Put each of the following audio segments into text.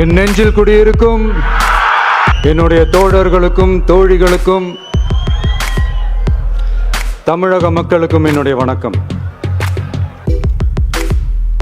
என் நெஞ்சில் குடியிருக்கும் என்னுடைய தோழர்களுக்கும் தோழிகளுக்கும் தமிழக மக்களுக்கும் என்னுடைய வணக்கம்.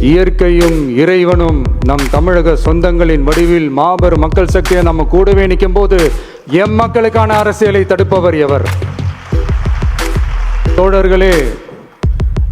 இயற்கையும் இறைவனும் நம் தமிழக சொந்தங்களின் வடிவில் மாபெரும் மக்கள் சக்தியை நம்ம கூடவே நிற்கும் போது எம் மக்களுக்கான அரசியலை தடுப்பவர் எவர்? தோழர்களே